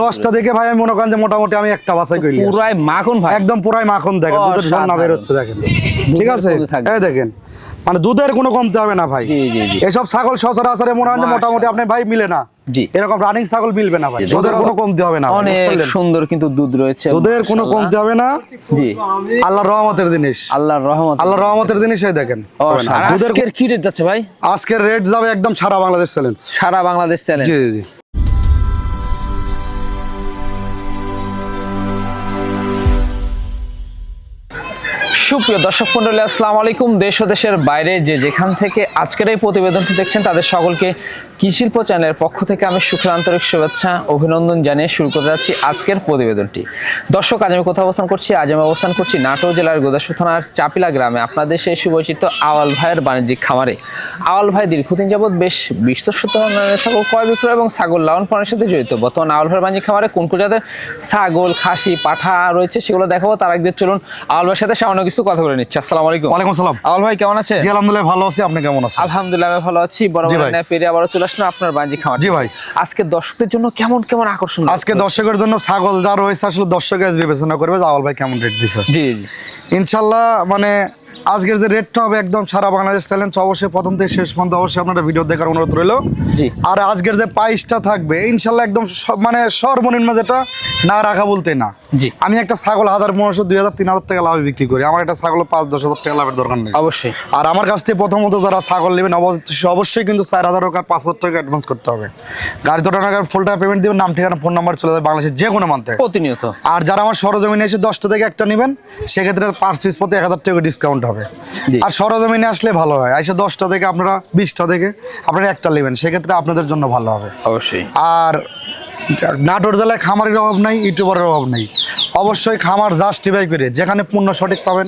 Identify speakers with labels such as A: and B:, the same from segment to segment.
A: দশটা দেখে ভাই আমি মনে করেন যে মোটামুটি আমি একটা বাছাই করি
B: পুরাই মাখন ভাই।
A: একদম পুরাই মাখন দেখেন দুধের ঝর্ণা বের হচ্ছে দেখেন। ঠিক আছে। এই দেখেন মানে দুধের কোনো কমতে হবে না ভাই। এসব ছাগল সচরাচরে মনে হয় মোটামুটি আপনি ভাই মিলে না। এরকম রানিং ছাগল মিলবে না ভাই। দুধের
B: দুধের
A: কোনো কমতে হবে না
B: অনেক সুন্দর কিন্তু দুধ রয়েছে
A: দুধের কোনো কমতে হবে না।
B: জি।
A: আল্লাহর রহমতের জিনিস।
B: আল্লাহর রহমত
A: আল্লাহর রহমতের দেখেন। দুধের
B: কি রেট যাচ্ছে ভাই?
A: আজকের রেট যাবে একদম সারা বাংলাদেশ চ্যালেঞ্জ
B: সারা বাংলাদেশ চ্যালেঞ্জ
A: জি জি।
B: সুপ্রিয় দর্শক মন্ডলী, আসসালামু আলাইকুম। দেশ ও দেশের বাইরে যে যেখান থেকে আজকের এই প্রতিবেদনটি দেখছেন, তাদের সকলকে কৃষিল্প চ্যানেলের পক্ষ থেকে আমি সুখের আন্তরিক শুভেচ্ছা, অভিনন্দন জানিয়ে শুরু করতে যাচ্ছি আজকের প্রতিবেদনটি। দর্শক, আজ আমি কোথাও অবস্থান করছি? আজ আমি অবস্থান করছি নাটোর জেলার গোদাসু থানার চাপিলা গ্রামে। আপনাদের সেই সুপরিচিত আওয়াল ভাইয়ের বাণিজ্যিক খামারে। আওয়াল ভাই দীর্ঘদিন যাবৎ বেশ বিশ্বস্ত ছাগল ক্রয় বিক্রয় এবং ছাগল লালন পালনের সাথে জড়িত। বর্তমান আওয়াল ভাইয়ের বাণিজ্যিক খামারে কোন কোন জাতের ছাগল, খাসি, পাঠা রয়েছে সেগুলো দেখাবো। তার একদিন চলুন আওয়াল ভাইয়ের সাথে সামান্য কিছু কথা বলে নিচ্ছি। আসসালামু আলাইকুম।
A: ওয়ালাইকুম সালাম
B: আল ভাই কেমন আছে
A: জি আলহামদুলিল্লাহ ভালো আছি। আপনি কেমন আছেন?
B: আলহামদুলিল্লাহ আমি ভালো আছি। বড় বড়
A: ভাই।
B: ন্যায় পেরে আবার চলে আসলাম আপনার বাঞ্জি খাওয়া
A: জি ভাই।
B: আজকে দর্শকদের জন্য কেমন কেমন আকর্ষণ
A: আজকে দর্শকের জন্য ছাগল যা রয়েছে আসলে দর্শক আজ বিবেচনা করবে যে আল ভাই কেমন রেট দিছে।
B: জি জি।
A: ইনশাল্লাহ মানে আজকের যে রেটটা হবে একদম সারা বাংলাদেশ চ্যালেঞ্জ অবশ্যই প্রথম থেকে শেষ পর্যন্ত অবশ্যই আপনারা ভিডিও দেখার অনুরোধ রইল। আর আজকের যে প্রাইসটা থাকবে ইনশাল্লাহ একদম মানে সর্বনিম্ন যেটা না রাখা বলতে না।
B: জি।
A: আমি একটা ছাগল হাজার পনেরোশো দুই হাজার তিন হাজার টাকা লাভে বিক্রি করি। আমার একটা ছাগল পাঁচ দশ হাজার টাকা লাভের দরকার নেই।
B: অবশ্যই।
A: আর আমার কাছ থেকে প্রথমত যারা ছাগল নেবেন অবশ্যই অবশ্যই কিন্তু চার হাজার টাকা পাঁচ হাজার টাকা অ্যাডভান্স করতে হবে। গাড়ি দুটো টাকা ফুল টাকা পেমেন্ট দিবেন নাম ঠিকানা ফোন নাম্বার চলে যাবে বাংলাদেশের যে কোনো মানতে
B: প্রতিনিয়ত।
A: আর যারা আমার সরজমিনে এসে দশটা থেকে একটা নেবেন সেক্ষেত্রে পাঁচ পিস প্রতি এক হাজার টাকা ডিসকাউন্ট হবে। আর সরজমিনে আসলে ভালো হয়। আইসা দশটা থেকে আপনারা বিশটা থেকে আপনারা একটা নেবেন। সেক্ষেত্রে আপনাদের জন্য ভালো হবে।
B: অবশ্যই।
A: আর নাটোর জেলায় খামারের অভাব নাই ইউটিউবারের অভাব নাই। অবশ্যই খামার জাস্টিফাই করে যেখানে পূর্ণ সঠিক পাবেন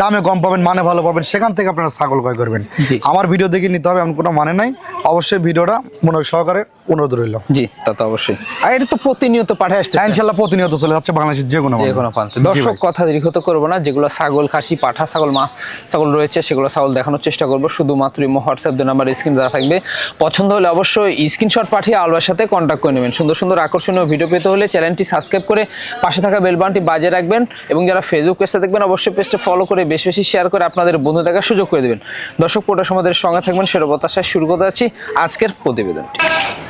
A: দামে কম পাবেন মানে ভালো পাবেন সেখান থেকে আপনারা ছাগল ক্রয় করবেন। আমার ভিডিও দেখে নিতে হবে এমন কোনো মানে নাই। অবশ্যই ভিডিওটা মনে সহকারে অনুরোধ রইল।
B: জি তা তো অবশ্যই। আর এটা তো প্রতিনিয়ত পাঠিয়ে আসছে
A: হ্যাঁ, ইনশাল্লাহ প্রতিনিয়ত চলে যাচ্ছে বাংলাদেশের যে কোনো
B: যে কোনো প্রান্তে। দর্শক কথা দীর্ঘত করব না যেগুলো ছাগল খাসি পাঠা ছাগল মা ছাগল রয়েছে সেগুলো ছাগল দেখানোর চেষ্টা করব। শুধুমাত্র হোয়াটসঅ্যাপ দুই নাম্বার স্ক্রিন দেওয়া থাকবে পছন্দ হলে অবশ্যই স্ক্রিনশট পাঠিয়ে আলবার সাথে কন্ট্যাক্ট করে নেবেন। সুন্দর সুন্দর আকর্ষণীয় ভিডিও পেতে হলে চ্যানেলটি সাবস্ক্রাইব করে পাশে থাকা বেল বাটনটি বাজিয়ে রাখবেন এবং যারা ফেসবুক পেজটা দেখবেন অবশ্যই পেজটা ফলো করে বেশি বেশি শেয়ার করে আপনাদের বন্ধু দেখার সুযোগ করে দেবেন। দর্শক পোটার সমাদের সঙ্গে থাকবেন সেটা প্রত্যাশায় শুরু করতে যাচ্ছি আজকের প্রতিবেদনটি।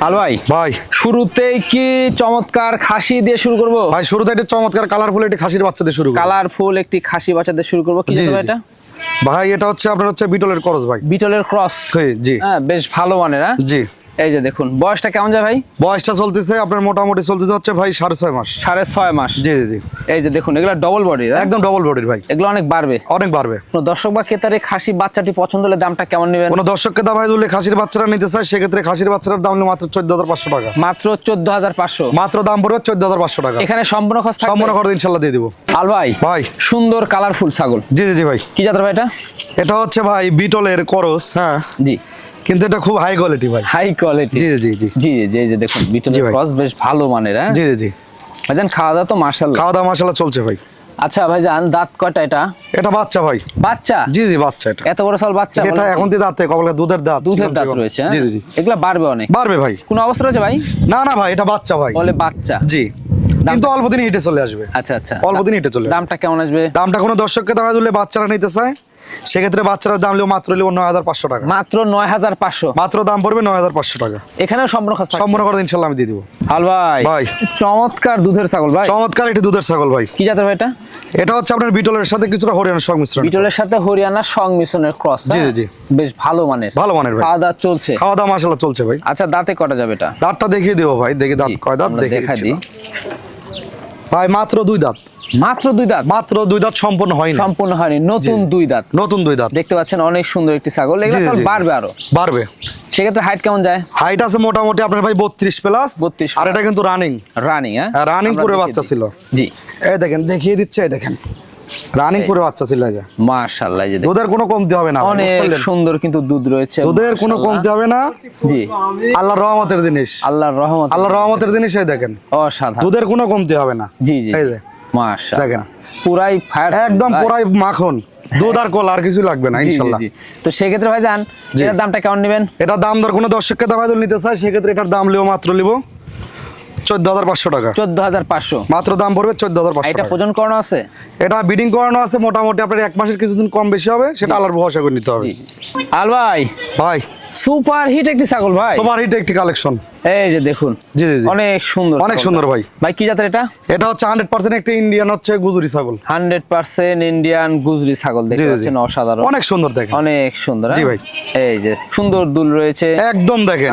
B: আল ভাই
A: ভাই।
B: শুরুতেই কি চমৎকার খাসি দিয়ে শুরু করব?
A: ভাই শুরুতে একটা চমৎকার কালারফুল একটি খাসির বাচ্চা দিয়ে শুরু করি।
B: কালারফুল একটি খাসি বাচ্চাদের শুরু করব। কি এটা?
A: ভাই এটা হচ্ছে আপনার হচ্ছে বিটলের ক্রস ভাই।
B: বিটলের ক্রস।
A: জি, জি।
B: হ্যাঁ বেশ ভালো মানের হ্যাঁ?
A: জি।
B: এই যে দেখুন বয়সটা কেমন যায় ভাই?
A: বয়সটা চলতেছে আপনার মোটামুটি চলতেছে হচ্ছে ভাই সাড়ে ছয় মাস।
B: সাড়ে ছয় মাস।
A: জি জি জি।
B: এই যে দেখুন এগুলো ডবল বডি
A: একদম ডবল বডির ভাই।
B: এগুলো অনেক বাড়বে।
A: অনেক বাড়বে।
B: কোনো দর্শক বা ক্রেতারে খাসি বাচ্চাটি পছন্দ হলে দামটা কেমন নেবেন?
A: কোনো দর্শককে দাম যদি খাসির বাচ্চারা নিতে চায় সেক্ষেত্রে খাসির বাচ্চাটার দাম হলো মাত্র চোদ্দ হাজার পাঁচশো টাকা।
B: মাত্র চোদ্দ হাজার পাঁচশো।
A: মাত্র দাম পড়বে চোদ্দ হাজার পাঁচশো টাকা।
B: এখানে সম্পূর্ণ খরচ?
A: সম্পূর্ণ করে ইনশাল্লাহ দিয়ে দিব।
B: আল ভাই
A: ভাই।
B: সুন্দর কালারফুল ছাগল।
A: জি জি জি ভাই।
B: কি জাতের ভাই এটা?
A: এটা হচ্ছে ভাই বিটলের করস হ্যাঁ?
B: জি।
A: কিন্তু এটা খুব হাই কোয়ালিটি ভাই।
B: হাই কোয়ালিটি
A: জি জি জি।
B: জি জি দেখুন বিটলের ক্রস বেশ ভালো মানের হ্যাঁ?
A: জি জি জি।
B: ভাইজান খাওয়া দাওয়া তো
A: খাওয়া দাওয়া চলছে ভাই।
B: আচ্ছা ভাইজান দাঁত কয়টা এটা?
A: এটা বাচ্চা ভাই।
B: বাচ্চা?
A: জি জি বাচ্চা এটা।
B: এত বড় সাল বাচ্চা?
A: এটা এখন দিয়ে দাঁতে কবলে দুধের দাঁত।
B: দুধের দাঁত রয়েছে হ্যাঁ?
A: জি জি
B: এগুলা বাড়বে অনেক।
A: বাড়বে ভাই।
B: কোন অবস্থা রয়েছে ভাই?
A: না না ভাই এটা বাচ্চা ভাই।
B: বলে বাচ্চা।
A: জি। কিন্তু অল্প দিনে হিটে চলে আসবে।
B: আচ্ছা আচ্ছা।
A: অল্প দিনে হিটে চলে
B: দামটা কেমন আসবে?
A: দামটা কোনো দর্শককে দেওয়া দিলে বাচ্চারা নিতে চায়? সেক্ষেত্রে বাচ্চারা দাম লিও মাত্র লিও নয় হাজার পাঁচশো টাকা।
B: মাত্র নয় হাজার পাঁচশো।
A: মাত্র দাম পড়বে নয় হাজার পাঁচশো টাকা।
B: এখানেও সম্পূর্ণ খরচ
A: সম্পূর্ণ করে ইনশাল্লাহ আমি দিয়ে দিব।
B: হাল ভাই।
A: ভাই।
B: চমৎকার দুধের ছাগল ভাই।
A: চমৎকার একটি দুধের ছাগল ভাই।
B: কি জাতের ভাই এটা?
A: এটা হচ্ছে আপনার বিটলের সাথে কিছুটা হরিয়ানার সংমিশ্রণ।
B: বিটলের সাথে হরিয়ানার সংমিশ্রণের ক্রস
A: জি, জি, জি।
B: বেশ ভালো মানের।
A: ভালো মানের ভাই।
B: খাওয়া দাওয়া চলছে।
A: খাওয়া দাওয়া মাসাল্লাহ চলছে ভাই।
B: আচ্ছা দাঁতে কটা যাবে এটা?
A: দাঁতটা দেখিয়ে দেবো ভাই। দেখি দাঁত কয় দাঁত দেখা
B: দিই।
A: ভাই মাত্র দুই দাঁত।
B: মাত্র দুই দাঁত?
A: মাত্র দুই দাঁত সম্পূর্ণ হয়নি।
B: সম্পূর্ণ হয়নি। নতুন দুই দাঁত।
A: নতুন দুই দাঁত।
B: দেখতে পাচ্ছেন অনেক সুন্দর একটি ছাগল। এগুলো। বাড়বে আরও।
A: বাড়বে।
B: সেক্ষেত্রে হাইট কেমন যায়?
A: হাইট আছে মোটামুটি আপনার ভাই বত্রিশ প্লাস
B: 32
A: আর এটা কিন্তু রানিং
B: রানিং হ্যাঁ?
A: রানিং
B: আমরা
A: করে বাচ্চা ছিল।
B: জি।
A: এই দেখেন দেখিয়ে দিচ্ছে এই দেখেন। রানিং করে বাচ্চা ছিল যে।
B: মাশাআল্লাহ যে
A: দুধের কোনো কমতি হবে না
B: অনেক সুন্দর কিন্তু দুধ রয়েছে
A: দুধের কোনো। কমতি হবে না।
B: জি।
A: আল্লাহর রহমতের জিনিস।
B: আল্লাহর রহমত
A: আল্লাহর রহমতের জিনিস এই দেখেন।
B: অসাধারণ।
A: দুধের কোনো কমতি হবে না।
B: জি জি।
A: এই যে।
B: মাশাআল্লাহ।
A: দেখেন।
B: পুরাই ফায়ার
A: একদম পুরাই মাখন। দুধ আর কল আর কিছু লাগবে না ইনশাল্লাহ।
B: তো সেক্ষেত্রে ভাই যান। এটার দামটা কেমন নেবেন?
A: এটা দাম দর কোনো দর্শককে দাম নিতে চায় সেক্ষেত্রে এটার দাম লিও মাত্র লিব চোদ্দ হাজার পাঁচশো টাকা।
B: চোদ্দ হাজার পাঁচশো।
A: মাত্র দাম পড়বে চোদ্দ হাজার পাঁচশো
B: এটা প্রজন করানো আছে?
A: এটা বিডিং করানো আছে মোটামুটি আপনার এক মাসের কিছুদিন কম বেশি হবে সেটা আলার ভরসা করে নিতে হবে।
B: আল ভাই।
A: ভাই।
B: সুপার হিট একটি ছাগল ভাই।
A: তোমার হিট একটি কালেকশন।
B: এই যে দেখুন
A: জি, জি, জি।
B: অনেক সুন্দর
A: অনেক সুন্দর ভাই।
B: ভাই কি জাতের এটা?
A: এটা হচ্ছে হান্ড্রেড পার্সেন্ট একটা ইন্ডিয়ান হচ্ছে গুজুরি ছাগল।
B: হান্ড্রেড পার্সেন্ট ইন্ডিয়ান গুজরি ছাগল দেখতে
A: জি, জি, জি।
B: পাচ্ছেন অসাধারণ।
A: অনেক সুন্দর দেখেন।
B: অনেক সুন্দর
A: জি
B: হ্যাঁ?
A: ভাই।
B: এই যে সুন্দর দুল রয়েছে।
A: একদম দেখেন।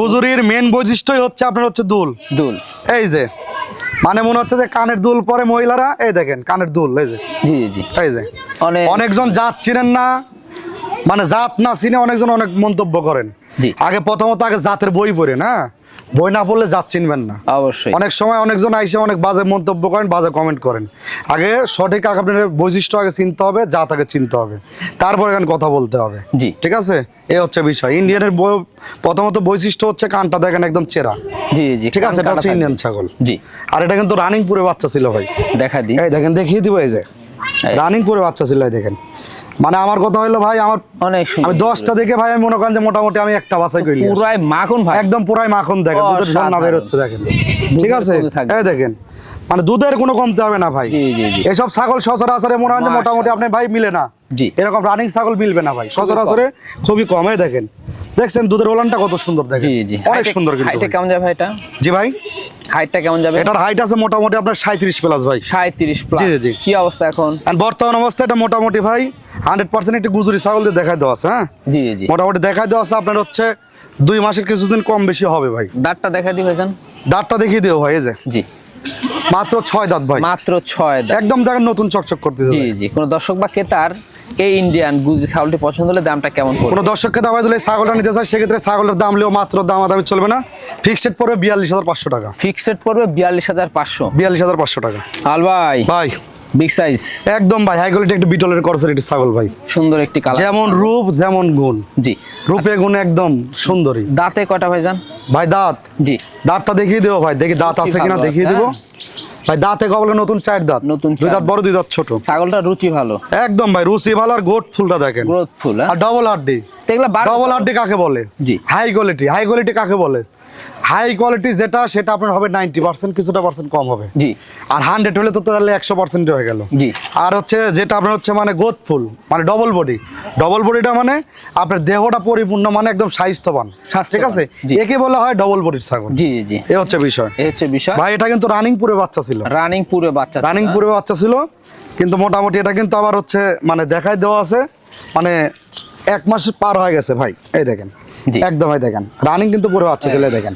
A: গুজুরির মেন বৈশিষ্ট্যই হচ্ছে আপনার হচ্ছে দুল।
B: দুল।
A: এই যে মানে মনে হচ্ছে যে কানের দুল পরে মহিলারা এই দেখেন কানের দুল এই যে।
B: জি জি।
A: এই যে।
B: অনেক
A: অনেকজন জাত চিনেন না মানে জাত না চিনে অনেকজন অনেক মন্তব্য করেন। আগে প্রথমত আগে জাতের বই পড়ে না বই না পড়লে জাত চিনবেন না।
B: অবশ্যই।
A: অনেক সময় অনেকজন আইসে অনেক বাজে মন্তব্য করেন বাজে কমেন্ট করেন। আগে সঠিক আগে আপনার বৈশিষ্ট্য আগে চিনতে হবে জাত আগে চিনতে হবে। তারপরে এখানে কথা বলতে হবে।
B: জি।
A: ঠিক আছে? এ হচ্ছে বিষয়। ইন্ডিয়ানের বই- প্রথমত বৈশিষ্ট্য হচ্ছে কানটা দেখেন একদম চেরা।
B: জি জি
A: ঠিক আছে? এটা হচ্ছে ইন্ডিয়ান ছাগল।
B: জি।
A: আর এটা কিন্তু রানিং পুরে বাচ্চা ছিল ভাই।
B: দেখা দিই।
A: এই দেখেন দেখিয়ে দিব এই যে। রানিং পুরে বাচ্চা ছিল দেখেন। মানে আমার কথা হলো ভাই আমার
B: অনেক
A: আমি দশটা দেখে ভাই আমি মনে করেন যে মোটামুটি আমি একটা বাছাই করি
B: পুরাই মাখন ভাই।
A: একদম পুরাই মাখন দেখেন দুধের ঝর্ণা। বের হচ্ছে দেখেন। ঠিক আছে? এই দেখেন মানে দুধের কোনো কমতে হবে না ভাই। এসব ছাগল সচরাচরে মনে হয় মোটামুটি আপনি ভাই মিলে না। এরকম রানিং ছাগল মিলবে না ভাই। সচরাচরে খুবই কম দেখেন। দেখছেন দুধের ওলানটা কত সুন্দর দেখেন। অনেক সুন্দর কিন্তু ভাই।
B: কেমন যাবে এটা?
A: জি ভাই?
B: হাইটটা কেমন যাবে?
A: এটার হাইট আছে মোটামুটি আপনার সাঁত্রিশ প্লাস ভাই।
B: সাঁত্রিশ প্লাস
A: জি, জি।
B: কি অবস্থা এখন?
A: আর বর্তমান অবস্থা এটা মোটামুটি ভাই হান্ড্রেড পার্সেন্ট একটি গুজুরি ছাগল দিয়ে দেখাই দেওয়া আছে হ্যাঁ?
B: জি জি
A: মোটামুটি দেখাই দেওয়া আছে আপনার হচ্ছে দুই মাসের কিছুদিন কম বেশি হবে ভাই।
B: দাঁতটা দেখা দিই ভাইজান।
A: দাঁতটা দেখিয়ে দিও ভাই এই যে।
B: জি।
A: মাত্র ছয় দাঁত ভাই।
B: মাত্র ছয় দাঁত।
A: একদম দেখেন নতুন চকচক করতেছে
B: জি জি কোনো দর্শক বা ক্রেতার এই ইন্ডিয়ান গুজরি ছাগলটি পছন্দ হলে দামটা কেমন
A: কোনো
B: পড়বে
A: দর্শককে দাম যদি ছাগলটা নিতে চায় সেক্ষেত্রে ছাগলের দাম লিও মাত্র দাম দামি চলবে না। ফিক্সড পড়বে বিয়াল্লিশ হাজার পাঁচশো টাকা।
B: ফিক্সড পড়বে বিয়াল্লিশ হাজার পাঁচশো।
A: বিয়াল্লিশ হাজার পাঁচশো টাকা।
B: আল ভাই
A: ভাই।
B: বিগ সাইজ
A: একদম ভাই হাই কোয়ালিটি একটু বিটলের করছে একটি ছাগল ভাই।
B: সুন্দর একটি কালার
A: যেমন রূপ যেমন গুণ।
B: জি।
A: রূপে গুণ একদম সুন্দরী।
B: দাঁতে কটা ভাইজান?
A: ভাই দাঁত।
B: জি।
A: দাঁতটা দেখিয়ে দেবো ভাই দেখি দাঁত আছে কিনা দেখিয়ে দিব।
B: হ্যাঁ।
A: ভাই দাঁতে কবলে নতুন চার দাঁত।
B: নতুন
A: দুই দাঁত বড় দুই দাঁত ছোট।
B: ছাগলটা রুচি ভালো।
A: একদম ভাই রুচি ভালো আর গোট ফুলটা দেখেন।
B: ফুল
A: আর ডবল হাড্ডি। ডবল হাড্ডি কাকে বলে?
B: জি।
A: হাই কোয়ালিটি হাই কোয়ালিটি কাকে বলে? হাই কোয়ালিটি যেটা সেটা আপনার হবে নাইনটি পার্সেন্ট কিছুটা পার্সেন্ট কম হবে।
B: জি।
A: আর হান্ড্রেড হলে তো তাহলে একশো পার্সেন্ট হয়ে গেল।
B: জি।
A: আর হচ্ছে যেটা আপনার হচ্ছে মানে গোদ ফুল মানে ডবল বডি ডবল বডিটা মানে আপনার দেহটা পরিপূর্ণ মানে একদম স্বাস্থ্যবান। ঠিক আছে। একে বলা হয় ডবল বডির ছাগল।
B: জি জি
A: এ হচ্ছে বিষয়।
B: এই হচ্ছে বিষয়।
A: ভাই এটা কিন্তু রানিং পুরে বাচ্চা ছিল।
B: রানিং পুরো বাচ্চা ছিল,
A: রানিং? পুরে বাচ্চা ছিল। কিন্তু মোটামুটি এটা কিন্তু আবার হচ্ছে মানে দেখাই দেওয়া আছে। মানে এক মাস পার হয়ে গেছে ভাই। এই দেখেন।
B: জি।
A: একদম এই দেখেন। রানিং কিন্তু পুরো বাচ্চা ছিল এই দেখেন।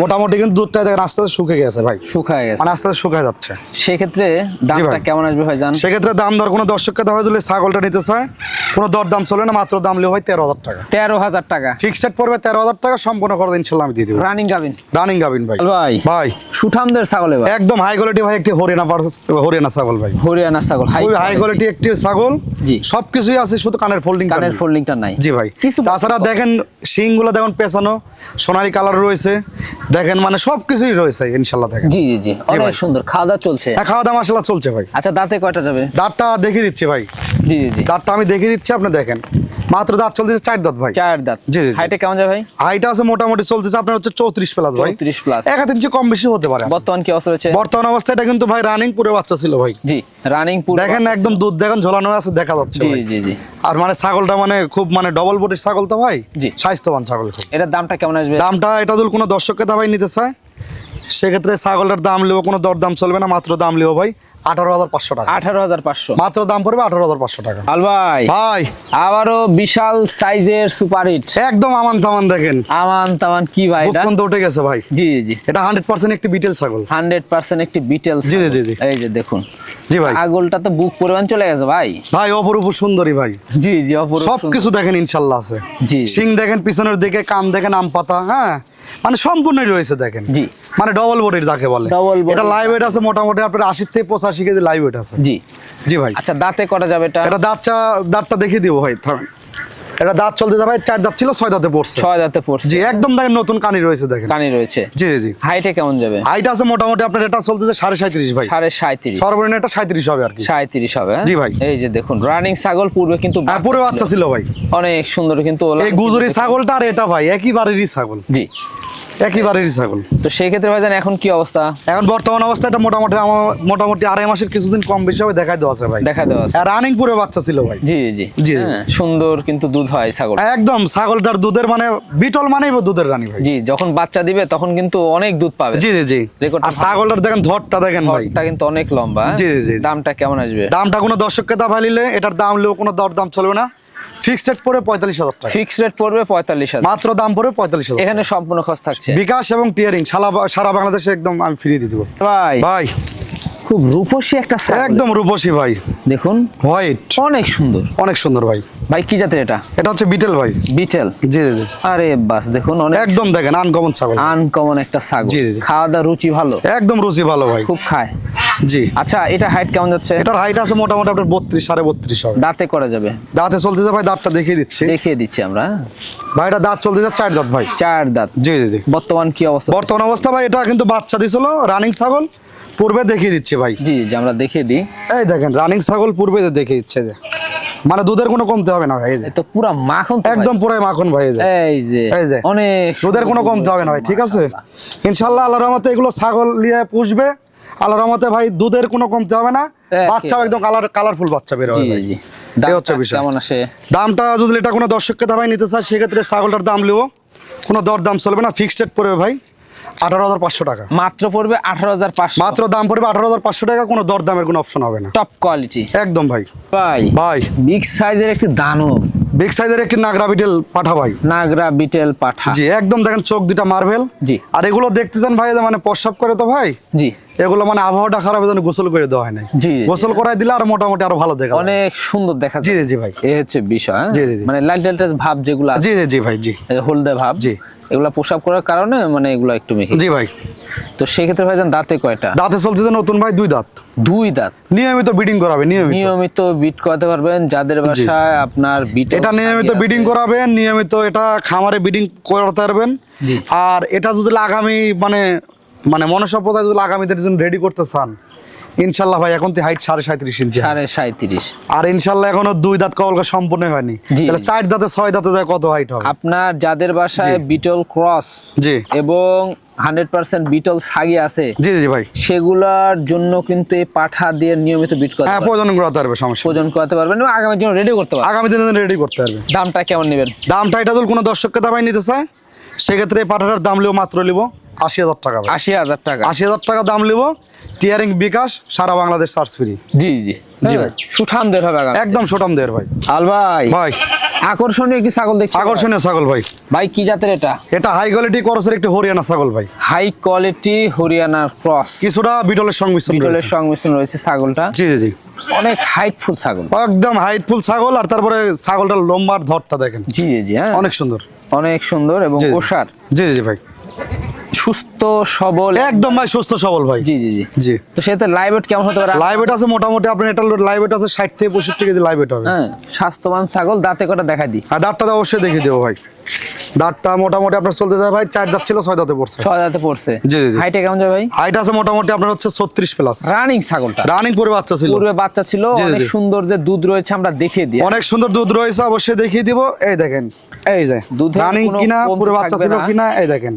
A: মোটামুটি কিন্তু দুধটা দেখেন আস্তে আস্তে শুকে গেছে ভাই।
B: শুকায় গেছে।
A: মানে আস্তে আস্তে শুকায় যাচ্ছে।
B: সেক্ষেত্রে দামটা কেমন আসবে ভাইজান
A: সেক্ষেত্রে দাম দর কোনো দর্শককে দেওয়া হয় যদি ছাগলটা নিতে চায় কোনো দর দাম চলে না মাত্র দাম লিও হয় তেরো হাজার টাকা।
B: তেরো হাজার টাকা।
A: ফিক্সড পড়বে তেরো হাজার টাকা সম্পূর্ণ করে ইনশাল্লাহ আমি দিয়ে দেবো।
B: রানিং গাবিন।
A: রানিং গাবিন ভাই।
B: ভাই
A: ভাই।
B: সুঠামদের ছাগল
A: একদম হাই কোয়ালিটি ভাই একটি হরিয়ানা হরিয়ানা ছাগল ভাই।
B: হরিয়ানা ছাগল হাই
A: কোয়ালিটি একটি ছাগল।
B: জি।
A: সবকিছুই আছে শুধু কানের ফোল্ডিং
B: কানের ফোল্ডিংটা নাই।
A: জি ভাই। তাছাড়া দেখেন শিংগুলো দেখেন পেছানো সোনালী কালার রয়েছে। দেখেন মানে সবকিছুই রয়েছে ইনশাল্লাহ দেখেন।
B: জি জি জি। অনেক সুন্দর খাওয়া দাওয়া চলছে।
A: হ্যাঁ খাওয়া দাওয়া মশলা চলছে ভাই।
B: আচ্ছা দাঁতে কয়টা যাবে?
A: দাঁতটা দেখিয়ে দিচ্ছি ভাই।
B: জি জি জি।
A: দাঁতটা আমি দেখিয়ে দিচ্ছি আপনি দেখেন। মাত্র দাঁত চলতেছে চার দাঁত ভাই।
B: চার দাঁত।
A: জি, জি।
B: হাইটে কেমন যাবে ভাই?
A: হাইট আছে মোটামুটি চলতেছে আপনার হচ্ছে চৌত্রিশ প্লাস ভাই।
B: 34 প্লাস
A: এক হাত ইঞ্চি কম বেশি হতে পারে।
B: বর্তমান কি অবস্থা রয়েছে?
A: বর্তমান অবস্থা এটা কিন্তু ভাই রানিং পুরো বাচ্চা ছিল ভাই।
B: জি রানিং পুরো
A: দেখেন একদম দুধ দেখেন ঝোলানো আছে দেখা যাচ্ছে
B: জি জি জি।
A: আর মানে ছাগলটা মানে খুব মানে ডবল বডির ছাগল তো ভাই।
B: জি।
A: স্বাস্থ্যবান। ছাগল
B: এটার দামটা কেমন আসবে?
A: দামটা এটা যদি কোনো দর্শককে দাবাই নিতে চায় সেক্ষেত্রে ছাগলটার দাম লিও কোনো দর দাম চলবে না মাত্র দাম লিও ভাই আঠারো হাজার পাঁচশো টাকা।
B: আঠারো হাজার পাঁচশো।
A: মাত্র দাম পড়বে আঠারো হাজার পাঁচশো টাকা।
B: আল ভাই।
A: ভাই।
B: আবারও বিশাল সাইজের সুপার হিট।
A: একদম আমান তামান দেখেন।
B: আমান তামান কি ভাই
A: উঠে গেছে ভাই।
B: জি জি
A: এটা হান্ড্রেড পার্সেন্ট একটি বিটেল ছাগল।
B: হান্ড্রেড পার্সেন্ট একটি বিটেল
A: জি, জি, জি, জি।
B: এই যে দেখুন।
A: জি ভাই।
B: আগলটা তো বুক পরিমাণ চলে গেছে ভাই।
A: ভাই অপরূপ সুন্দরী ভাই।
B: জি জি অপরূপ
A: সব কিছু দেখেন ইনশাল্লাহ আছে।
B: জি।
A: সিং দেখেন পিছনের দিকে কান দেখেন আম পাতা হ্যাঁ? মানে সম্পূর্ণই রয়েছে দেখেন।
B: জি।
A: মানে ডবল বোর্ডের যাকে বলে।
B: ডবল।
A: এটা লাইভ ওয়েট আছে মোটামুটি আপনার আশি থেকে পঁচাশি কেজি লাইভ ওয়েট আছে।
B: জি।
A: জি ভাই।
B: আচ্ছা দাঁতে করা যাবে এটা?
A: এটা দাঁতটা দাঁতটা দেখিয়ে দিব ভাই থামেন এটা দাঁত চলতে যাবে চার দাঁত ছিল ছয় দাঁতে পড়ছে।
B: ছয় দাঁতে পড়ছে।
A: জি একদম দেখেন নতুন কানি রয়েছে দেখেন।
B: কানি রয়েছে।
A: জি জি
B: হাইটে কেমন যাবে?
A: হাইট আছে মোটামুটি আপনার এটা চলতেছে সাড়ে সাঁত্রিশ ভাই।
B: সাড়ে সাঁত্রিশ।
A: সর্বনিম্ন এটা সাঁত্রিশ হবে আর কি।
B: সাঁত্রিশ হবে হ্যাঁ?
A: জি ভাই।
B: এই যে দেখুন রানিং ছাগল পূর্বে কিন্তু
A: পূর্বে বাচ্চা ছিল ভাই।
B: অনেক সুন্দর কিন্তু
A: এই গুজরি ছাগলটা আর এটা ভাই একই বাড়িরই ছাগল।
B: জি।
A: একেবারেরই ছাগল।
B: তো সেই ক্ষেত্রে ভাইজান এখন কি অবস্থা?
A: এখন বর্তমান অবস্থা এটা মোটামুটি আমার মোটামুটি আড়াই মাসের কিছুদিন কম বেশি হবে দেখাই দেওয়া আছে ভাই।
B: দেখা দেওয়া আছে।
A: আর রানিং পুরো বাচ্চা ছিল ভাই।
B: জি জি
A: জি।
B: হ্যাঁ, সুন্দর কিন্তু দুধ হয় ছাগল।
A: একদম ছাগলটার দুধের মানে বিটল মানেই দুধের রানী ভাই।
B: জি যখন বাচ্চা দিবে তখন কিন্তু অনেক দুধ পাবে।
A: জি জি জি। আর ছাগলটার দেখেন ধরটা দেখেন ভাই।
B: ঘরটা কিন্তু অনেক লম্বা?
A: জি, জি, জি।
B: দামটা কেমন আসবে?
A: দামটা কোনো দর্শককে দা ভালিলে এটার দাম লেও কোনো দর দাম চলবে না। ফিক্সড রেট পড়ে পঁয়তাল্লিশ হাজার টাকা।
B: ফিক্সড রেট পড়বে পঁয়তাল্লিশ হাজার।
A: মাত্র দাম পড়বে পঁয়তাল্লিশ হাজার
B: এখানে সম্পূর্ণ খরচ থাকছে।
A: বিকাশ এবং টিয়ারিং সারা সারা বাংলাদেশে একদম আমি ফ্রি দিয়ে দেবো।
B: ভাই।
A: ভাই।
B: খুব রূপসী একটা
A: একদম রূপসী ভাই।
B: দেখুন
A: হোয়াইট
B: অনেক সুন্দর।
A: অনেক সুন্দর ভাই।
B: ভাই কি জাতের এটা?
A: এটা হচ্ছে বিটেল ভাই।
B: বিটেল?
A: জি জি
B: আরে বাস দেখুন অনেক
A: একদম দেখেন আনকমন ছাগল।
B: আনকমন একটা ছাগল।
A: জি, জি।
B: খাওয়া দাওয়া রুচি ভালো?
A: একদম রুচি ভালো ভাই।
B: খুব খায়?
A: জি।
B: আচ্ছা এটা হাইট কেমন যাচ্ছে?
A: এটার হাইট আছে মোটামুটি আপনার বত্রিশ সাড়ে বত্রিশ হবে।
B: দাঁতে করা যাবে?
A: দাঁতে চলতে ভাই দাঁতটা দেখিয়ে দিচ্ছি।
B: দেখিয়ে দিচ্ছি আমরা হ্যাঁ?
A: ভাই এটা দাঁত চলতেছে চার দাঁত ভাই।
B: চার দাঁত।
A: জি জি জি।
B: বর্তমান কি অবস্থা?
A: বর্তমান অবস্থা ভাই এটা কিন্তু বাচ্চা দিছিল রানিং ছাগল। পূর্বে দেখিয়ে দিচ্ছে ভাই।
B: জি যে আমরা দেখিয়ে দিই।
A: এই দেখেন রানিং ছাগল পূর্বে দেখিয়ে দিচ্ছে যে। মানে দুধের কোনো কমতে হবে না ভাই এই যে।
B: তো পুরা মাখন
A: একদম পুরাই মাখন ভাই এই যে।
B: এই যে
A: এই যে।
B: অনেক
A: দুধের কোনো কমতে হবে না ভাই ঠিক আছে? ইনশাল্লাহ আল্লাহর রহমতে এগুলো ছাগল নিয়ে পুষবে। আল্লাহর রহমতে ভাই দুধের কোনো কমতে হবে না। বাচ্চাও একদম কালার কালারফুল বাচ্চা বের হবে ভাই।
B: জি
A: এই হচ্ছে
B: দামটা
A: বিষয়।
B: কেমন আসে?
A: দামটা যদি এটা কোনো দর্শককে দাবাই নিতে চায় সেক্ষেত্রে ছাগলটার দাম লিও কোনো দর দাম চলবে না ফিক্সড রেট পড়বে ভাই। আঠারো হাজার পাঁচশো টাকা।
B: মাত্র পড়বে আঠারো হাজার পাঁচশো।
A: মাত্র দাম পড়বে আঠারো হাজার পাঁচশো টাকা কোনো দর কোনো অপশন হবে না।
B: টপ কোয়ালিটি
A: একদম ভাই।
B: ভাই
A: ভাই।
B: বিগ সাইজের একটি দানব।
A: বিগ সাইজের একটি নাগরা বিটেল পাঠা ভাই।
B: নাগরা বিটেল পাঠা।
A: জি একদম দেখেন চোখ দুটা মার্বেল
B: জি।
A: আর এগুলো দেখতেছেন ভাই মানে প্রস্রাব করে তো ভাই?
B: জি।
A: এগুলো মানে আবহাওয়াটা খারাপ জন্য গোসল করে দেওয়া হয়
B: জি।
A: গোসল করাই দিলে আর মোটামুটি আরও ভালো দেখা
B: অনেক সুন্দর দেখা
A: জি জি জি ভাই।
B: এ হচ্ছে বিষয় হ্যাঁ?
A: জি, জি।
B: মানে লাল লাল ভাব যেগুলো
A: জি জি জি ভাই জি।
B: হলদে ভাব।
A: জি।
B: এগুলা পোশাক করার কারণে মানে এগুলো একটু মেঘে
A: জি ভাই।
B: তো সেক্ষেত্রে ভাইজান দাঁতে কয়টা?
A: দাঁতে চলতেছে নতুন ভাই দুই দাঁত।
B: দুই দাঁত?
A: নিয়মিত বিডিং করাবে নিয়মিত।
B: নিয়মিত বিট করাতে পারবেন যাদের বাসায় আপনার বিট
A: এটা নিয়মিত বিডিং করাবেন নিয়মিত এটা খামারে বিডিং করাতে পারবেন। আর এটা যদি আগামী মানে মানে মনসভ্যতা যদি আগামীদের জন্য রেডি করতে চান ইনশাল্লাহ ভাই এখন তো হাইট সাড়ে সাঁত্রিশ ইঞ্চি
B: সাড়ে সাঁত্রিশ।
A: আর ইনশাল্লাহ এখনও দুই দাঁত কবলকা সম্পূর্ণ হয়নি তাহলে চার দাঁতে ছয় দাঁতে যায় কত হাইট হবে?
B: আপনার যাদের বাসায় বিটল ক্রস
A: জি।
B: এবং হান্ড্রেড পার্সেন্ট বিটল সাগি আছে
A: জি জি ভাই।
B: সেগুলার জন্য কিন্তু এই পাঠা দিয়ে নিয়মিত বিট করতে
A: হ্যাঁ। প্রয়োজন করাতে পারবে সমস্যা।
B: ওজন করাতে পারবেন এবং আগামী জন্য রেডি করতে পারবেন।
A: আগামী দিনে রেডি করতে পারবে।
B: দামটা কেমন নেবেন?
A: দামটা এটা যদি কোনো দর্শককে দাবাই নিতে চায় সেক্ষেত্রে এই পাঠাটার দাম লিও মাত্র লিব আশি হাজার টাকা।
B: আশি হাজার টাকা।
A: আশি হাজার টাকা দাম লিব টিয়ারিং বিকাশ সারা বাংলাদেশ সার্চ ফ্রি
B: জি জি।
A: জি
B: হ্যাঁ,
A: ভাই।
B: সুঠাম দের হবে।
A: একদম সুঠাম দের ভাই।
B: আল ভাই।
A: ভাই।
B: আকর্ষণীয় একটি ছাগল দেখছি
A: আকর্ষণীয় ছাগল ভাই।
B: ভাই কি জাতের এটা?
A: এটা হাই কোয়ালিটি ক্রসের একটি হরিয়ানা ছাগল ভাই।
B: হাই কোয়ালিটি হরিয়ানার ক্রস
A: কিছুটা বিটলের সংমিশ্রণ
B: বিটলের সংমিশ্রণ রয়েছে ছাগলটা।
A: জি জি জি।
B: অনেক হাইটফুল ছাগল।
A: একদম হাইটফুল ছাগল আর তারপরে ছাগলটার লম্বার ধরটা দেখেন।
B: জি জি হ্যাঁ।
A: অনেক সুন্দর।
B: অনেক সুন্দর এবং। ওষার।
A: জি জি জি ভাই।
B: সুস্থ সবল।
A: একদম ভাই সুস্থ সবল ভাই।
B: জি জি জি।
A: জি।
B: তো সেতে লাইভ কেমন হতে পারে?
A: লাইভ আছে মোটামুটি আপনার এটা লাইভ আছে ষাট থেকে পঁয়ষট্টি কেজি লাইভ হবে।
B: হ্যাঁ স্বাস্থ্যবান ছাগল দাঁতে কটা দেখা দিই?
A: আর দাঁতটা তো অবশ্যই দেখিয়ে দেবো ভাই। দাঁতটা মোটামুটি আপনার চলতে যায় ভাই চার দাঁত ছিল ছয় দাঁতে পড়ছে।
B: ছয় দাঁতে পড়ছে।
A: জি, জি, জি।
B: কেমন যাবে ভাই?
A: হাইট আছে মোটামুটি আপনার হচ্ছে ছত্রিশ প্লাস
B: রানিং ছাগলটা?
A: রানিং পরে বাচ্চা ছিল।
B: পূর্বে বাচ্চা ছিল অনেক সুন্দর যে দুধ রয়েছে আমরা দেখিয়ে দিই।
A: অনেক সুন্দর দুধ রয়েছে অবশ্যই দেখিয়ে দিব। এই দেখেন এই যে
B: দুধ
A: রানিং
B: কিনা
A: পুরো বাচ্চা ছিল কিনা এই দেখেন।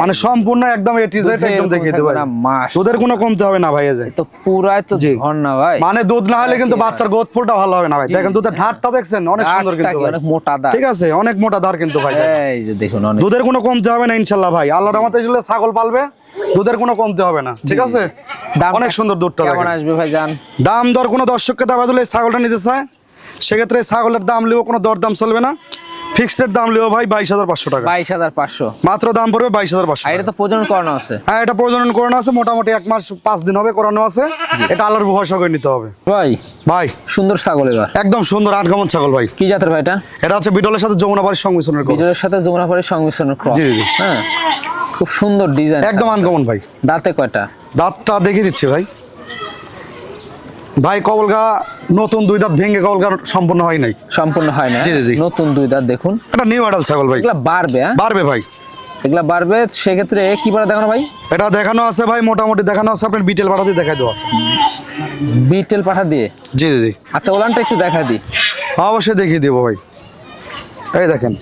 A: মানে সম্পূর্ণ একদম এ টু জেড একদম দেখিয়ে দেবো
B: মাস।
A: দুধের কোনো কমতে হবে না ভাই এই
B: তো পুরাই তো। ঝর্ণা ভাই।
A: মানে দুধ না হলে কিন্তু বাচ্চার গ্রোথ ফুলটা ভালো হবে না ভাই। দেখেন দুধের ধারটা দেখছেন অনেক সুন্দর কিন্তু।
B: অনেক মোটা দাঁত
A: ঠিক আছে অনেক মোটা ধার কিন্তু ভাই।
B: এই যে দেখুন অনেক।
A: দুধের কোনো কমতে হবে না ইনশাল্লাহ ভাই। আল্লাহর রহমতে এগুলো ছাগল পালবে দুধের কোনো কমতে হবে না। ঠিক আছে? অনেক সুন্দর দুধটা
B: কেমন আসবে ভাই জান?
A: দাম দর কোনো দর্শককে দাবা দিলে ছাগলটা নিতে চায়। সেক্ষেত্রে ছাগলের দাম লিও কোনো দর দাম চলবে না। ফিক্সড দাম লিও ভাই বাইশ হাজার পাঁচশো টাকা।
B: বাইশ হাজার পাঁচশো।
A: মাত্র দাম পড়বে বাইশ হাজার পাঁচশো
B: এটা তো প্রজনন করানো আছে।
A: হ্যাঁ এটা প্রজনন করানো আছে মোটামুটি এক মাস পাঁচ দিন হবে করানো আছে। এটা আল্লাহর ভরসা করে নিতে হবে।
B: ভাই
A: ভাই।
B: সুন্দর ছাগল এবার।
A: একদম সুন্দর আটগামন ছাগল ভাই।
B: কি জাতের ভাই এটা?
A: এটা হচ্ছে বিটলের সাথে যমুনাবাড়ির সংমিশ্রণের
B: বিজয়ের সাথে যমুনাপাড়ির সংমিশ্রণের ক্রস।
A: জি, জি।
B: হ্যাঁ খুব সুন্দর ডিজাইন
A: একদম আনকমন ভাই।
B: দাঁতে কয়টা?
A: দাঁতটা দেখিয়ে দিচ্ছি ভাই। ভাই কবলগা নতুন দুই দাঁত ভেঙে কবলগা সম্পূর্ণ হয় নাই।
B: সম্পূর্ণ হয় না।
A: জি, জি।
B: নতুন দুই দাঁত দেখুন।
A: এটা নিউ আডাল ছাগল ভাই।
B: এগুলা বাড়বে হ্যাঁ?
A: বাড়বে ভাই।
B: এগুলা বাড়বে সেক্ষেত্রে কি পারা দেখানো ভাই?
A: এটা দেখানো আছে ভাই মোটামুটি দেখানো আছে আপনার বিটেল বাড়াতে দেখাই দেওয়া আছে।
B: বিটেল পাঠা দিয়ে?
A: জি জি জি।
B: আচ্ছা ওলানটা একটু দেখা দিই।
A: অবশ্যই দেখিয়ে দেবো ভাই। এই দেখেন।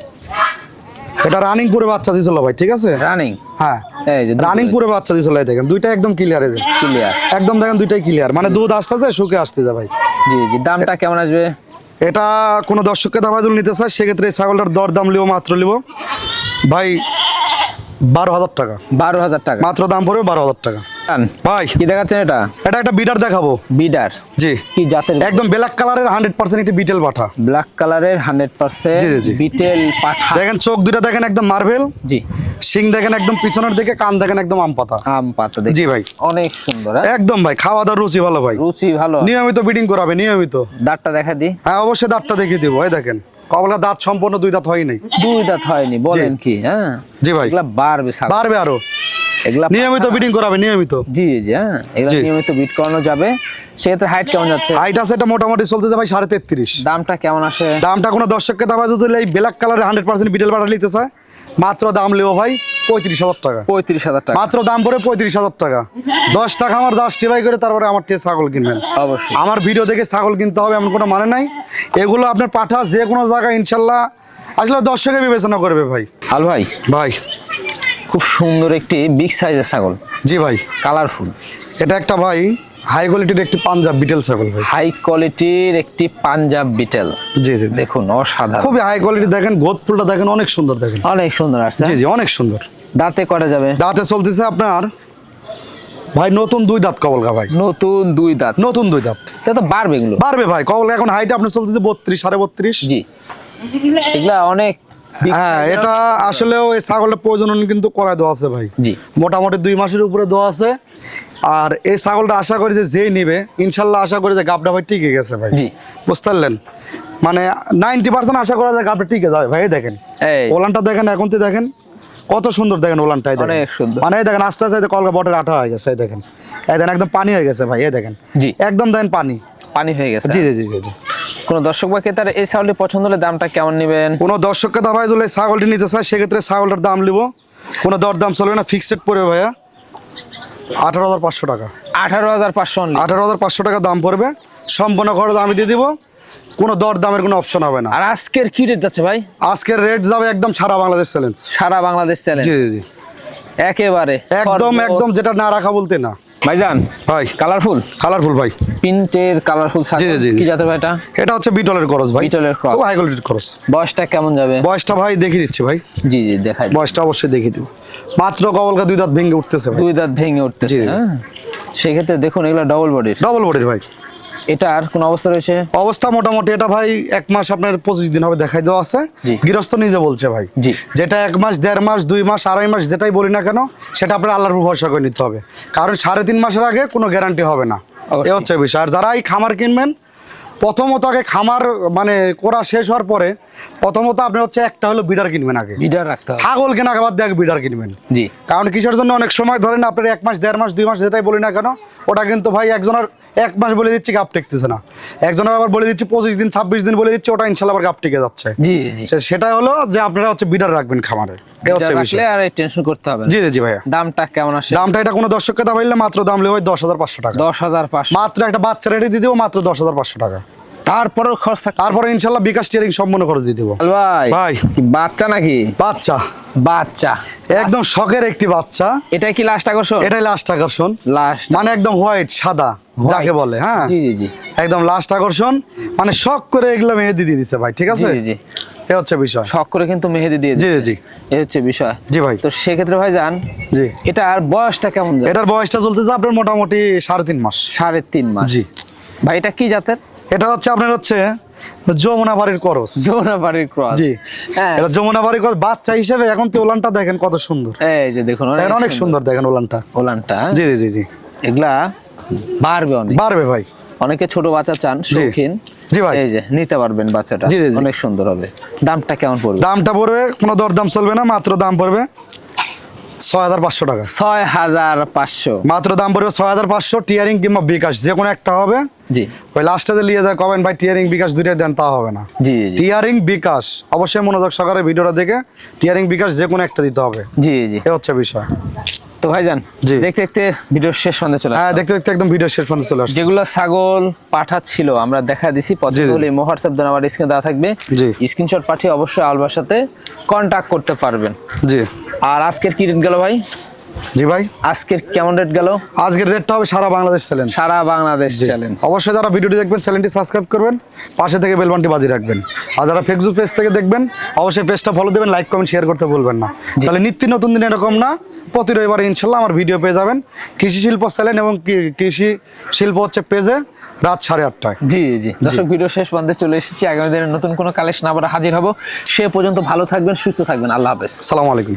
A: এটা রানিং পুরে বাচ্চা দিছিল ভাই ঠিক আছে?
B: রানিং
A: হ্যাঁ।
B: এই যে
A: রানিং পুরে বাচ্চা দিছিল এই দেখেন দুইটা একদম ক্লিয়ার এই যে।
B: ক্লিয়ার
A: একদম দেখেন দুইটাই ক্লিয়ার মানে দুধ আসতেছে শুকে আসতেছে ভাই।
B: জি জি দামটা কেমন আসবে?
A: এটা কোনো দর্শককে দাবা যদি নিতে চায় সেক্ষেত্রে এই ছাগলটার দর দাম লিব মাত্র লিব। ভাই বারো হাজার টাকা।
B: বারো হাজার টাকা।
A: মাত্র দাম পড়বে বারো হাজার টাকা। ভাই
B: কি দেখাচ্ছেন এটা?
A: এটা একটা বিটার দেখাবো।
B: বিডার
A: জি।
B: কি জাতের?
A: একদম ব্ল্যাক কালারের একটি বিটেল পাঠা
B: ব্ল্যাক কালারের। বিটেল পাঠা।
A: দেখেন চোখ দেখেন একদম মার্বেল।
B: জি।
A: শিং দেখেন একদম পিছনের দিকে কান দেখেন একদম আম পাতা।
B: আম পাতা
A: জি ভাই।
B: অনেক সুন্দর হ্যাঁ?
A: একদম ভাই খাওয়া দাওয়ার রুচি ভালো ভাই।
B: রুচি ভালো।
A: নিয়মিত বিডিং করাবে নিয়মিত।
B: দাঁতটা দেখা দি।
A: হ্যাঁ অবশ্যই দাঁতটা দেখিয়ে দিব এই দেখেন। কবলা দাঁত সম্পূর্ণ দুই দাঁত হয়নি।
B: দুই দাঁত হয়নি বলেন কি হ্যাঁ?
A: জি ভাই।
B: বাড়বে
A: বাড়বে আরও।
B: এগুলা
A: নিয়মিত বিডিং করাবে নিয়মিত।
B: জি জি হ্যাঁ। এগুলা নিয়মিত বিট করানো যাবে। সেক্ষেত্রে হাইট কেমন যাচ্ছে?
A: হাইট আছে এটা মোটামুটি চলতেছে ভাই সাড়ে তেত্রিশ।
B: দামটা কেমন আসে?
A: দামটা কোনো দর্শককে দাবা যদি এই ব্ল্যাক কালারের হান্ড্রেড পার্সেন্ট বিটেল বাটা নিতে চায় মাত্র দাম লেও ভাই পঁয়ত্রিশ হাজার টাকা।
B: পঁয়ত্রিশ হাজার টাকা।
A: মাত্র দাম পড়ে পঁয়ত্রিশ হাজার টাকা। দশ টাকা আমার দশ টিবাই করে তারপরে আমার টেস্ট ছাগল কিনবেন।
B: অবশ্যই।
A: আমার ভিডিও দেখে ছাগল কিনতে হবে এমন কোনো মানে নাই। এগুলো আপনার পাঠা যে কোনো জায়গায় ইনশাল্লাহ। আসলে দর্শকে বিবেচনা করবে ভাই।
B: হাল ভাই।
A: ভাই।
B: খুব সুন্দর একটি বিগ সাইজের ছাগল।
A: জি ভাই।
B: কালারফুল
A: এটা একটা ভাই হাই কোয়ালিটির একটি পাঞ্জাব বিটেল ছাগল ভাই।
B: হাই কোয়ালিটির একটি পাঞ্জাব বিটেল
A: জি জি
B: দেখুন অসাধারণ।
A: খুবই হাই কোয়ালিটি দেখেন গোদফুলটা দেখেন অনেক সুন্দর দেখেন।
B: অনেক সুন্দর আসছে
A: জি জি অনেক সুন্দর।
B: দাঁতে করা যাবে?
A: দাঁতে চলতেছে আপনার ভাই নতুন দুই দাঁত কবলকা ভাই।
B: নতুন দুই দাঁত।
A: নতুন দুই দাঁত।
B: তা তো বাড়বে এগুলো।
A: পারবে ভাই কবলকা এখন হাইট আপনার চলতেছে বত্রিশ সাড়ে বত্রিশ।
B: জি। এগুলা অনেক
A: হ্যাঁ এটা আসলেও এই ছাগলের প্রজনন কিন্তু করায় দেওয়া আছে ভাই। মোটামুটি দুই মাসের উপরে দেওয়া আছে। আর এই ছাগলটা আশা করি যে যেই নিবে ইনশাল্লাহ আশা করি যে গাবটা ভাই টিকে গেছে ভাই। বুঝতে পারলেন মানে নাইনটি পার্সেন্ট আশা করা যায় গাবটা টিকে যাবে ভাই দেখেন। ওলানটা দেখেন এখন তো দেখেন কত সুন্দর দেখেন ওলানটাই দেখেন। মানে দেখেন আস্তে আস্তে কলকা বটের আঠা হয়ে গেছে দেখেন। এই দেখেন একদম পানি হয়ে গেছে ভাই এই দেখেন। একদম দেখেন পানি।
B: পানি হয়ে গেছে।
A: জি জি জি জি জি।
B: কোন দর্শক বা ক্রেতার এই ছাগলটি পছন্দ হলে দামটা কেমন নেবেন?
A: কোনো দর্শককে দাবাই যদি ছাগলটি নিতে চায় সেক্ষেত্রে ছাগলটার দাম নিব কোনো দর দাম চলবে না ফিক্সড পড়বে ভাইয়া। আঠারো হাজার পাঁচশো টাকা।
B: আঠারো হাজার পাঁচশো
A: আঠারো হাজার পাঁচশো টাকা দাম পড়বে। সম্পূর্ণ খরচ আমি দিয়ে দিব। কোনো দর দামের কোনো অপশন হবে না।
B: আর আজকের কি রেট যাচ্ছে ভাই?
A: আজকের রেট যাবে একদম সারা বাংলাদেশ চ্যালেঞ্জ
B: সারা বাংলাদেশ চ্যালেঞ্জ
A: জি জি জি।
B: একেবারে
A: একদম একদম যেটা না রাখা বলতে না।
B: ভাইজান
A: ভাই।
B: কালারফুল
A: কালারফুল ভাই।
B: প্রিন্টের কালারফুল
A: জি, জি।
B: কি জাতের ভাই এটা
A: এটা হচ্ছে বিটলের খরচ ভাই।
B: বিটলের ক্রস
A: খুব হাই কোয়ালিটির খরচ
B: বয়সটা কেমন যাবে?
A: বয়সটা ভাই দেখিয়ে দিচ্ছি ভাই।
B: জি জি দেখাই।
A: বয়সটা অবশ্যই দেখিয়ে দিব। মাত্র কবলকা দুই দাঁত ভেঙে উঠতেছে
B: দুই দাঁত ভেঙে উঠতেছে। হ্যাঁ? সেক্ষেত্রে দেখুন এগুলো ডবল বডির
A: ডবল বডির ভাই।
B: এটার কোন অবস্থা রয়েছে?
A: অবস্থা মোটামুটি এটা ভাই এক মাস আপনার পঁচিশ দিন হবে দেখাই দেওয়া আছে। গৃহস্থ নিজে বলছে ভাই। যেটা এক মাস দেড় মাস দুই মাস আড়াই মাস যেটাই বলি না কেন সেটা আপনার আল্লাহর ভরসা করে নিতে হবে। কারণ সাড়ে তিন মাসের আগে কোনো গ্যারান্টি হবে না। এ হচ্ছে বিষয়। আর যারা এই খামার কিনবেন প্রথমত আগে খামার মানে করা শেষ হওয়ার পরে প্রথমত আপনি হচ্ছে একটা হলো বিডার কিনবেন আগে।
B: বিডার রাখতে
A: ছাগল কেনা বাদ দিয়ে বিডার কিনবেন।
B: জি।
A: কারণ কিসের জন্য অনেক সময় ধরেন আপনার এক মাস দেড় মাস দুই মাস যেটাই বলি না কেন ওটা কিন্তু ভাই একজনের এক মাস বলে দিচ্ছি গাপ টেকতেছে না। একজনের আবার বলে দিচ্ছি পঁচিশ দিন ছাব্বিশ দিন বলে দিচ্ছি ওটা ইনশাল্লাহ আবার গাপ টেকে যাচ্ছে।
B: জি জি।
A: সে- সেটাই হলো যে আপনারা হচ্ছে বিডার রাখবেন খামারে।
B: আর টেনশন করতে হবে
A: জি জি ভাইয়া।
B: দামটা কেমন আসে?
A: দামটা এটা কোনো দর্শককে মাত্র দাম লেবে দশ হাজার পাঁচশো টাকা।
B: দশ হাজার
A: মাত্র একটা বাচ্চা রেডি দিয়ে দেবো মাত্র দশ হাজার পাঁচশো টাকা।
B: তারপরেও খরচ থাকে
A: তারপরে ইনশাল্লাহ বিকাশ টিয়ারিং সম্পূর্ণ খরচ দিয়ে দেবো।
B: ভাই
A: ভাই।
B: বাচ্চা নাকি?
A: বাচ্চা।
B: বাচ্চা।
A: একদম শখের একটি বাচ্চা।
B: এটাই কি লাস্ট আকর্ষণ?
A: এটাই লাস্ট আকর্ষণ।
B: লাস্ট
A: মানে একদম হোয়াইট সাদা যাকে বলে হ্যাঁ?
B: জি জি জি।
A: একদম লাস্ট আকর্ষণ। মানে শখ করে এগুলো মেহেদি দিয়ে দিছে ভাই ঠিক আছে?
B: জি, জি।
A: এ হচ্ছে বিষয়।
B: শখ করে কিন্তু মেহেদি দিয়ে
A: জি জি জি।
B: এই হচ্ছে বিষয়।
A: জি ভাই।
B: তো সেক্ষেত্রে ভাই যান
A: জি।
B: এটার বয়সটা কেমন
A: এটার বয়সটা চলতেছে আপনার মোটামুটি সাড়ে তিন মাস।
B: সাড়ে তিন মাস।
A: জি।
B: ভাই এটা কি জাতের?
A: এটা হচ্ছে আপনার হচ্ছে যমুনা বাড়ির করস।
B: যমুনা বাড়ির ক্রস।
A: জি।
B: হ্যাঁ।
A: এটা যমুনা বাড়ির করস। বাচ্চা হিসেবে এখন তো ওলানটা দেখেন কত সুন্দর।
B: এই যে দেখুন
A: অনেক সুন্দর। দেখেন ওলানটা।
B: ওলানটা
A: জি জি জি জি।
B: এগুলা বাড়বে অনেক।
A: বাড়বে ভাই।
B: অনেকে ছোট বাচ্চা চান শৌখিন।
A: জি ভাই।
B: এই যে নিতে পারবেন বাচ্চাটা।
A: জি, জি, জি।
B: অনেক সুন্দর হবে। দামটা কেমন পড়বে?
A: দামটা পড়বে কোনো দরদাম চলবে না মাত্র দাম পড়বে ছয় হাজার পাঁচশো টাকা।
B: ছয় হাজার পাঁচশো।
A: মাত্র দাম পড়বে ছয় হাজার পাঁচশো টিয়ারিং কিংবা বিকাশ যে কোনো একটা হবে।
B: জি।
A: ওই লাস্টে যে লিয়ে যায় কবেন ভাই টিয়ারিং বিকাশ দুইটাই দেন তা হবে না।
B: জি
A: টিয়ারিং বিকাশ অবশ্যই মনোযোগ সহকারে ভিডিওটা দেখে টিয়ারিং বিকাশ যে কোনো একটা দিতে হবে।
B: জি জি
A: এ হচ্ছে বিষয়।
B: তো তো ভাইজান
A: জি।
B: দেখতে দেখতে ভিডিওর শেষ পর্যন্ত চলে
A: হ্যাঁ দেখতে দেখতে একদম ভিডিও শেষ পর্যন্ত চলে আসছে।
B: যেগুলো ছাগল পাঠা ছিল আমরা দেখা দিছি পছন্দ। হলে হোয়াটসঅ্যাপ দেন আমার স্ক্রিনে দেওয়া থাকবে।
A: জি।
B: স্ক্রিনশট পাঠিয়ে অবশ্যই আলবার সাথে কন্টাক্ট করতে পারবেন।
A: জি।
B: আর আজকের কি রেট গেল ভাই?
A: জি ভাই।
B: আজকের কেমন রেট গেল?
A: আজকের রেটটা হবে সারা বাংলাদেশ চ্যালেঞ্জ
B: সারা বাংলাদেশ চ্যালেঞ্জ
A: অবশ্যই যারা ভিডিওটি দেখবেন চ্যানেলটি সাবস্ক্রাইব করবেন পাশে থেকে বেলবানটি বাজিয়ে রাখবেন। আর যারা ফেসবুক পেজ থেকে দেখবেন অবশ্যই পেজটা ফলো দেবেন লাইক কমেন্ট শেয়ার করতে ভুলবেন না। তাহলে নিত্য নতুন দিন এরকম না প্রতি রবিবার ইনশাল্লাহ আমার ভিডিও পেয়ে যাবেন। কৃষি শিল্প চ্যানেল এবং কৃষি শিল্প হচ্ছে পেজে রাত সাড়ে আটটায়।
B: জি জি দর্শক ভিডিও শেষ পর্যন্ত চলে এসেছি। আগামী দিনের নতুন কোনো কালেকশন আবার হাজির হব। সে পর্যন্ত ভালো থাকবেন সুস্থ থাকবেন। আল্লাহ হাফেজ।
A: সালামু আলাইকুম।